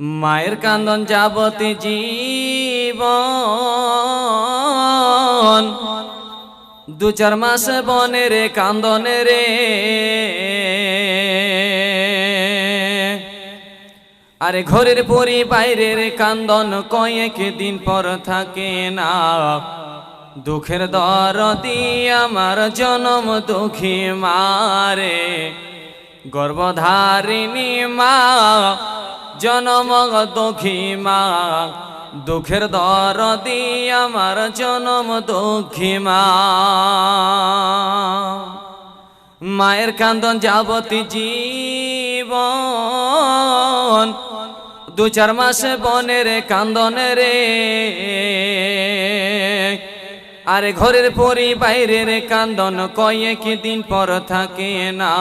মায়ের কান্দন যাবতি জীবন। দু চার মাস বনে রে কান্দনে রে। আরে ঘরের পরি বাইরের কান্দন কয়েক দিন পর থাকে না। দুঃখের দরদি আমার জনম দুঃখী মারে। গর্ভধারিণী মা জনম দুঃখী মা, দুঃখের দরদি আমার জনম দুঃখী মা। মায়ের কান্দন যাবতী জীবন, দু চার মাসে বনের কান্দনে রে। আরে ঘরের পরি বাইরের কান্দন কয়েক দিন পর থাকে না।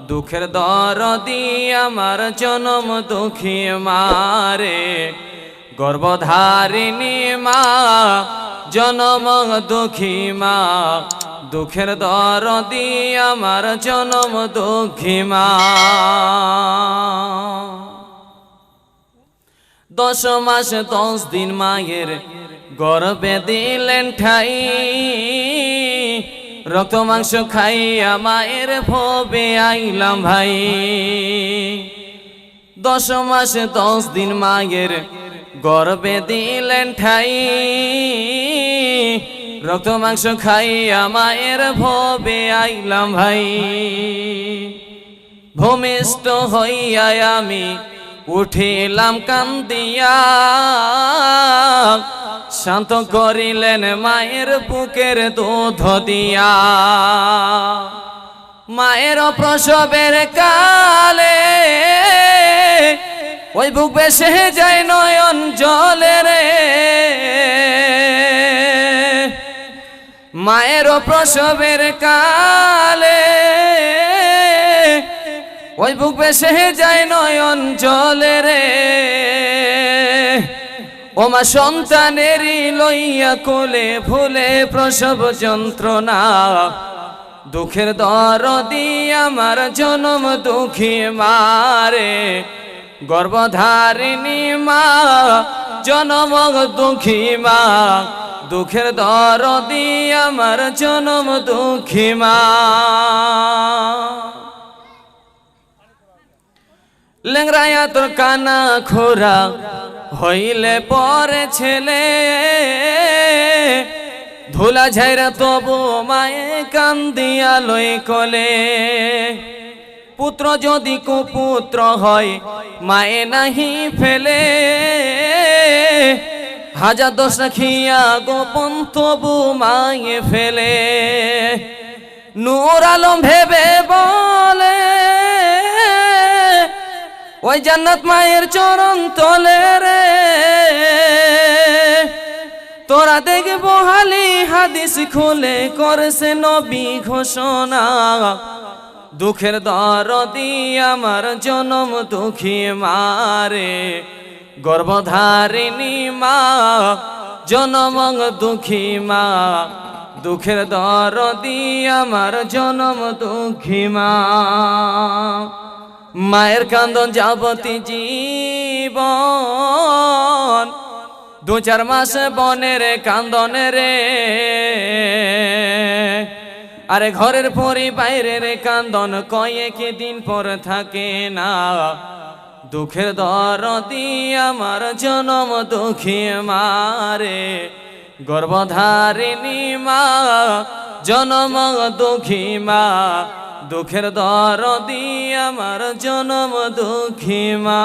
দুঃখের দরদি আমার জনম দুঃখী মারে গর্ভধারিণী মা, জনম দুঃখী মা। দুঃখের দরদি আমার জনম দুঃখী মা। দশ মাস দশ দিন মায়ের গর্বে দিলেন ঠাই। রক্ত মাংস খাইয়া মায়ের ভবে আইলাম ভাই। দশ মাস দশ দিন মায়ের গর্বে দিলেন ঠাই। রক্ত মাংস খাইয়া মায়ের ভবে আইলাম ভাই। ভূমিষ্ঠ হইয়া আমি উঠিলাম কান্দিয়া, শান্ত করিলেন মায়ের বুকের দুধ দিয়া। মায়ের প্রসবের কালে ওই বুক বেসে যায় নয়ন জলে রে। মায়ের প্রসবের কালে ওই বুক বেসে যায় নয়ন জলে রে। ও মা সন্তানেরই লইয়া কোলে ভুলে প্রসব যন্ত্রণা। দুঃখের দরদি আমার জনম দুঃখী মারে গর্ভধারিণী মা, জনম দুঃখী মা। দুঃখের দরদি আমার জনম দুঃখী মা। লেংরায়া তোর কানা খোরা হইলে পরে ছেলে। ধুলা ঝাইরা তবু মায়ে কান্দিয়া লই কলে। পুত্র যদি কুপুত্র হয়, মায়ে নাহি ফেলে। হাজার দশ রাখিয়া গোপন তবু মায়ে ফেলে। নূর ভেবে বলে ওই জান্নাত মায়ের চরণ তলে রে। তোরা দেখব হালি হাদিস খুলে করছে নবী ঘোষণা। দুঃখের দরদি আমার জনম দুঃখী মারে। গর্ভধারিণী মা, জনম দুঃখী মা। দুঃখের দরদি আমার জনম দুঃখী মা। মায়ের কান্দন যাবতী জীবন। দু চার মাস বনের কান্দনে রে। আরে ঘরের পরি বাইরের কান্দন কয়েক দিন পর থাকে না। দুঃখের দরদি আমার জনম দুঃখী মারে। গর্ভধারিণী মা, জনম দুঃখী মা। দুঃখের দরদি আমার জনম দুঃখী মা